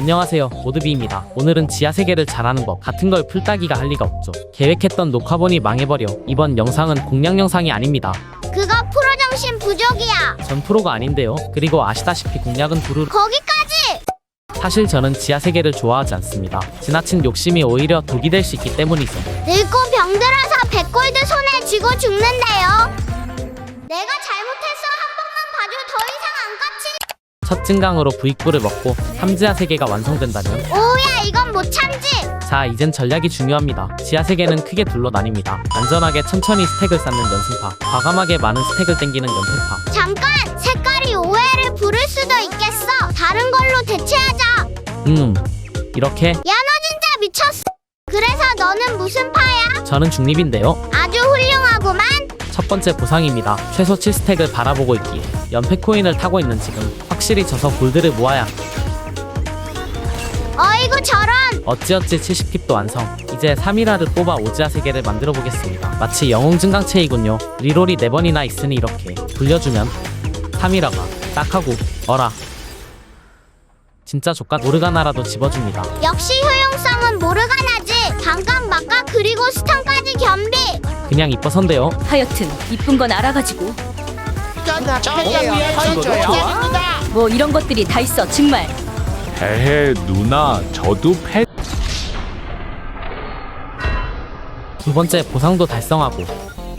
안녕하세요 모드비입니다 오늘은 지하 세계를 잘하는 법 같은 걸 풀따기가 할 리가 없죠 계획했던 녹화본이 망해버려 이번 영상은 공략 영상이 아닙니다 그거 프로 정신 부족이야. 전 프로가 아닌데요 그리고 아시다시피 공략은 두루 거기까지. 사실 저는 지하 세계를 좋아하지 않습니다 지나친 욕심이 오히려 독이 될 수 있기 때문이죠 늙고 병들어서 백골드 손에 쥐고 죽는데요. 내가 잘못했어 한 번만 봐줘 더 이상 안 깝치. 첫 증강으로 부익부를 먹고 삼지하 세계가 완성된다면 오야 이건 못 참지. 자 이젠 전략이 중요합니다 지하 세계는 크게 둘로 나뉩니다 안전하게 천천히 스택을 쌓는 연승파 과감하게 많은 스택을 땡기는 연패파 잠깐 색깔이 오해를 부를 수도 있겠어. 다른 걸로 대체하자. 음 이렇게 야 너 진짜 미쳤어. 그래서 너는 무슨 파야? 저는 중립인데요 아주 훌륭하구만. 첫 번째 보상입니다. 최소 7스택을 바라보고 있기에 연패 코인을 타고 있는 지금 확실히 져서 골드를 모아야 어이구 저런. 어찌어찌 70킵도 완성. 이제 3일화를 뽑아 오지아 세계를 만들어 보겠습니다. 마치 영웅 증강체이군요. 리롤이 4번이나 있으니 이렇게 돌려주면 3일화가 딱 하고 어라. 진짜 조카 모르가나라도 집어줍니다. 역시 효용성은 모르가나지. 잠깐 막가 그리고 스턴까지 겸비. 그냥 이뻐선데요. 하여튼 이쁜 건 알아가지고 뭐 이런 것들이 다 있어 정말. 헤헤 누나 저도 펫두 번째 보상도 달성하고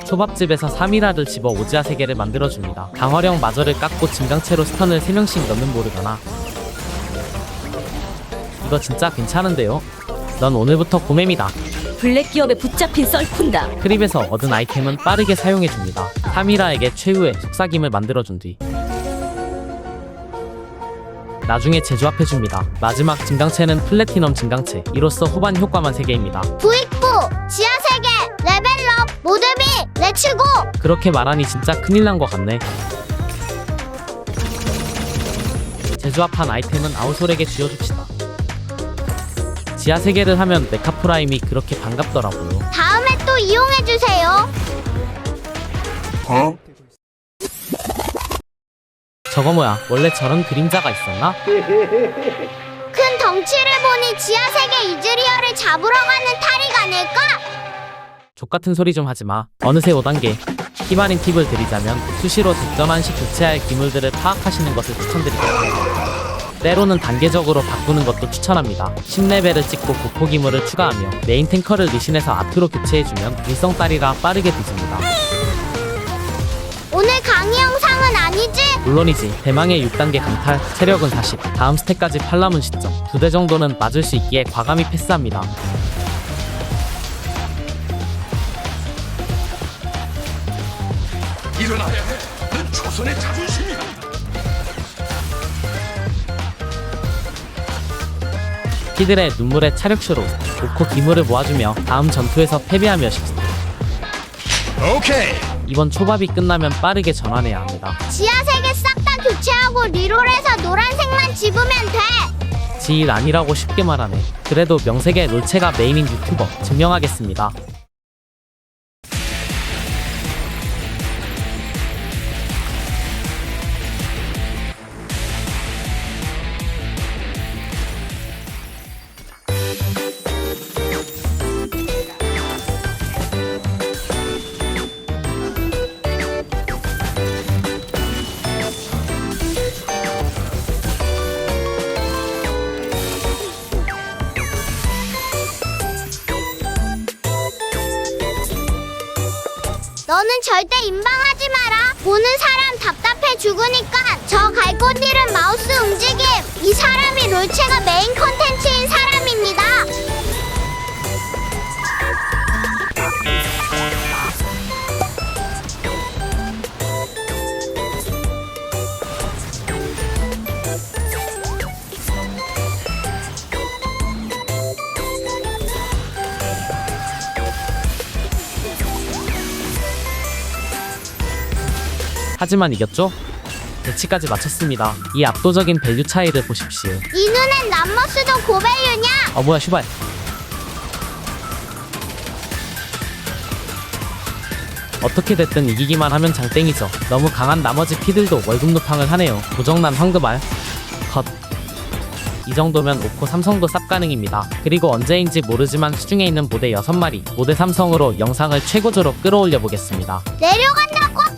초밥집에서 3일화를 집어 오지아 세계를 만들어줍니다. 강화령 마저를 깎고 증강체로 스턴을 3명씩 넣는 모르가나? 이거 진짜 괜찮은데요? 넌 오늘부터 고매입니다. 블랙 기업에 붙잡힌 썰푼다 크립에서 얻은 아이템은 빠르게 사용해줍니다. 3일화에게 최후의 속삭임을 만들어준 뒤 나중에 제조합해줍니다. 마지막 증강체는 플래티넘 증강체 이로써 후반 효과만 3개입니다. 부익부 지하 세계 레벨업 모드비 레츠고. 그렇게 말하니 진짜 큰일 난 것 같네. 제조합한 아이템은 아우솔에게 쥐어줍시다. 지하 세계를 하면 메카프라임이 그렇게 반갑더라고요. 다음에 또 이용해 주세요. 저거 뭐야? 원래 저런 그림자가 있었나? 큰 덩치를 보니 지하 세계 이즈리얼을 잡으러 가는 탈이가 아닐까? 족 같은 소리 좀 하지 마. 어느새 5단계. 희망인 팁을 드리자면 수시로 득점한 시 교체할 기물들을 파악하시는 것을 추천드립니다. 때로는 단계적으로 바꾸는 것도 추천합니다. 10레벨을 찍고 고포 기물을 추가하며 메인 탱커를 리신에서 아트로 교체해주면 일성 딸이라 빠르게 뒤집니다. 오늘 강의 영상은 아니지? 물론이지 대망의 6단계 강탈 체력은 40 다음 스택까지 팔라문 시점 두 대 정도는 맞을 수 있기에 과감히 패스합니다 일어나야 해. 넌 조선의 자존심 피들의 눈물의 차력쇼로 오코 기물을 모아주며 다음 전투에서 패배하며 식스 오케이. 이번 초밥이 끝나면 빠르게 전환해야 합니다 지하 세계 싹 다 교체하고 리롤해서 노란색만 집으면 돼. 지일 아니라고 쉽게 말하네 그래도 명색의 롤체가 메인인 유튜버 증명하겠습니다 절대 임방하지 마라. 보는 사람 답답해 죽으니까 저 갈고디는 마우스 움직임. 이 사람이 롤체가 메인 컨텐츠인 하지만 이겼죠? 배치까지 마쳤습니다 이 압도적인 밸류 차이를 보십시오 이 눈엔 람머스도 고밸류냐? 어 뭐야 슈발 어떻게 됐든 이기기만 하면 장땡이죠 너무 강한 나머지 피들도 월급 루팡을 하네요 고정난 황금알 컷 이 정도면 오코 삼성도 쌉 가능입니다. 그리고 언제인지 모르지만 수중에 있는 모대 6마리, 모대 삼성으로 영상을 최고조로 끌어올려 보겠습니다. 내려간다 꽉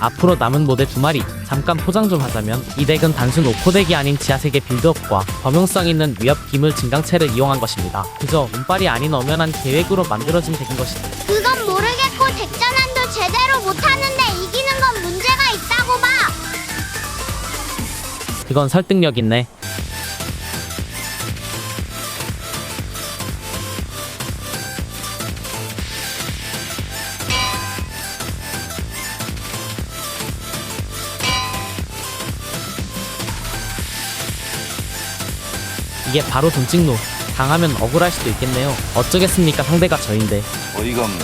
앞으로 남은 모대 두 마리 잠깐 포장 좀 하자면 이 덱은 단순 오코덱이 아닌 지하세계 빌드업과 범용성 있는 위협 기물 증강체를 이용한 것입니다. 그저 운빨이 아닌 엄연한 계획으로 만들어진 덱인 것이죠. 그건 모르겠고 덱전환도 제대로 못하는데 이기는 건 문제가 있다고 봐 그건 설득력 있네. 이게 바로 돈찍노. 당하면 억울할 수도 있겠네요. 어쩌겠습니까 상대가 저인데. 어이가 없네.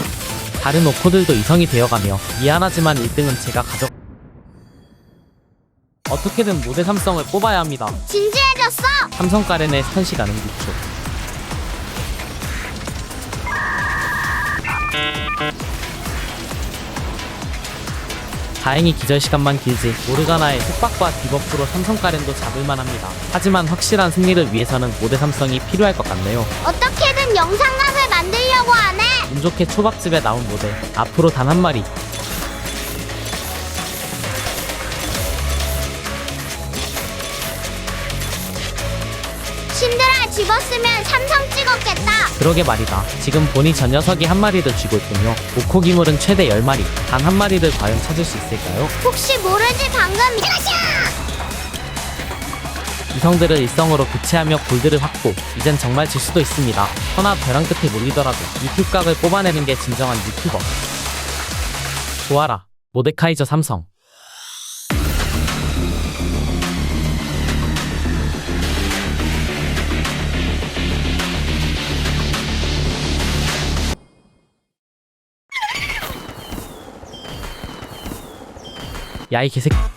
다른 오코들도 이성이 되어가며 미안하지만 1등은 제가 가져. 어떻게든 모대 삼성을 뽑아야 합니다. 진지해졌어 삼성 가렌의 스턴 시간은 6초. 다행히 기절 시간만 길지 모르가나의 속박과 디버프로 삼성 가렌도 잡을만 합니다. 하지만 확실한 승리를 위해서는 모대 삼성이 필요할 것 같네요. 어떻게든 영상각을 만들려고 하네 운 좋게 초밥집에 나온 모델 앞으로 단 한 마리 집었으면 삼성 찍었겠다. 그러게 말이다. 지금 보니 저 녀석이 한 마리를 쥐고 있군요. 오코 기물은 최대 10마리. 단 한 마리를 과연 찾을 수 있을까요? 혹시 모르지 방금. 이성들을 일성으로 교체하며 골드를 확보. 이젠 정말 질 수도 있습니다. 허나 벼랑 끝에 몰리더라도 유튜각을 뽑아내는 게 진정한 유튜버. 좋아라. 모데카이저 삼성 야이 개새끼